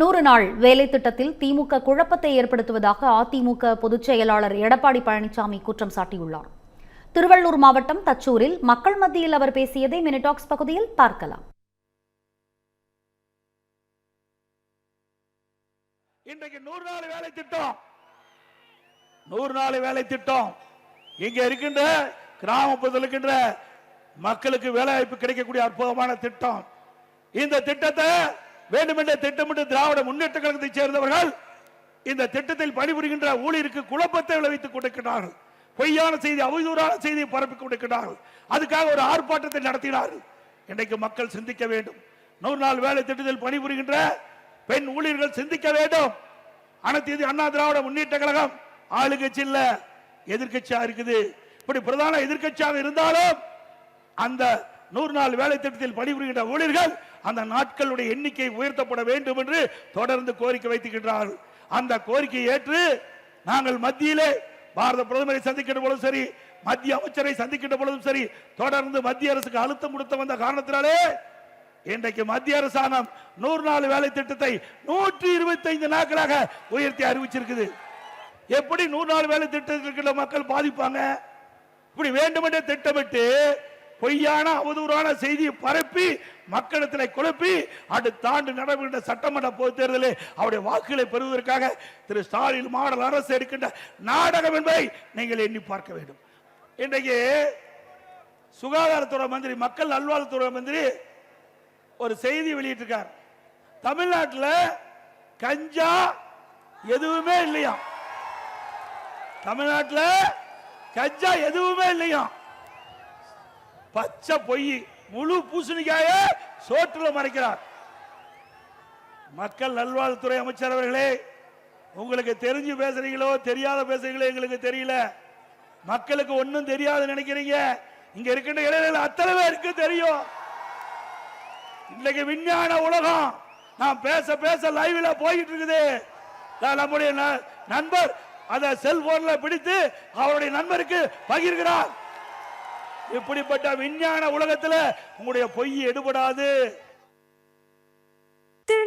நூறு நாள் வேலை திட்டத்தில் திமுக குழப்பத்தை ஏற்படுத்துவதாக அதிமுக பொதுச் செயலாளர் எடப்பாடி பழனிசாமி குற்றம் சாட்டியுள்ளார். திருவள்ளூர் மாவட்டம் தச்சூரில் மக்கள் மத்தியில் அவர் பேசியதை மினிடாக்ஸ் பகுதியில் பார்க்கலாம். இன்றைக்கு நூறு நாள் வேலை திட்டம். நூறு நாள் வேலை திட்டம். இங்க இருக்கின்ற கிராமப்புறத்தில் இருக்கின்ற மக்களுக்கு வேலை வாய்ப்பு கிடைக்கக்கூடிய அற்புதமான திட்டம். இந்த திட்டத்தை வேண்டுமென்றே திட்டமிட்டு திராவிட முன்னேற்ற கழகத்தை சேர்ந்தவர்கள் இந்த திட்டத்தில் பணிபுரிகின்ற ஊழியருக்கு குழப்பத்தை விளைவித்துக் கொண்டிருக்கிறார்கள். பொய்யான செய்தி அவதூறான செய்தியை பரப்பி கொண்டிருக்கிறார்கள். அதுக்காக ஒரு ஆர்ப்பாட்டத்தை நடத்தினார்கள். இன்றைக்கு மக்கள் சிந்திக்க வேண்டும். நூறு நாள் வேலை திட்டத்தில் பணிபுரிகின்ற பெண் ஊழியர்கள் சிந்திக்க வேண்டும். அனைத்து இது அண்ணா திராவிட முன்னேற்ற கழகம். ஆளுங்கட்சி இல்ல எதிர்க்கட்சியா இருக்குது. இப்படி பிரதான எதிர்க்கட்சியாக இருந்தாலும் அந்த நூறு நாள் வேலை திட்டத்தில் பணிபுரிகின்ற ஊழியர்கள் அந்த நாட்களுடைய எண்ணிக்கை உயர்த்தப்பட வேண்டும் என்று தொடர்ந்து கோரிக்கை வைத்துக்கின்றார்கள் அந்த கோரிக்கையை ஏற்று நாங்கள் மத்தியிலே பாரத பிரதமரை சந்திக்கின்ற பொழுதும் சரி மத்திய அமைச்சரை சந்திக்கின்ற பொழுதும் சரி தொடர்ந்து மத்திய அரசுக்கு அழுத்தம் கொடுத்த வந்த காரணத்தினாலே இன்றைக்கு மத்திய அரசாங்கம் நூறு நாள் வேலை திட்டத்தை நூற்றி இருபத்தி ஐந்து நாட்களாக உயர்த்தி அறிவிச்சிருக்குது. எப்படி நூறு நாள் வேலை திட்டத்தில் இருக்கிற மக்கள் பாதிப்பாங்க? இப்படி வேண்டுமென்றே திட்டமிட்டு பொய்யான அவதூறான செய்தியை பரப்பி மக்களிடத்தில் குழப்பி அடுத்த ஆண்டு நடைபெறுகின்ற சட்டமன்ற பொதுத் தேர்தலில் அவருடைய வாக்குகளை பெறுவதற்காக திரு ஸ்டாலின் மாடல் அரசு எடுக்கின்ற நாடகம் என்பதை நீங்கள் எண்ணி பார்க்க வேண்டும். இன்றைக்கு சுகாதாரத்துறை மந்திரி மக்கள் நல்வாழ்வுத்துறை மந்திரி ஒரு செய்தி வெளியிட்டிருக்கார். தமிழ்நாட்டில் கஞ்சா எதுவுமே இல்லையா தமிழ்நாட்டில் கஞ்சா எதுவுமே இல்லையா பச்சை பொய் முழு பூசணிக்காய சோற்றுல மறைக்கிறார். மக்கள் நல்வாழ்வுத்துறை அமைச்சர் அவர்களே உங்களுக்கு தெரிஞ்சு பேசுறீங்களோ தெரியாத பேசுறீங்களோ எங்களுக்கு தெரியல. மக்களுக்கு ஒன்னும் தெரியாது நினைக்கிறீங்க. இங்க இருக்கின்ற இளைஞர்கள் அத்தனை பேருக்கு தெரியும். இன்னைக்கு விஞ்ஞான உலகம் நான் பேச பேச லைவ்ல போயிட்டு இருக்குது. நான் நம்முடைய ந- நண்பர் அதை செல்போன்ல பிடித்து அவருடைய நண்பருக்கு பகிர்கிறார். இப்படிப்பட்ட விஞ்ஞான உலகத்தில் உங்களுடைய பொய் எடுபடாது.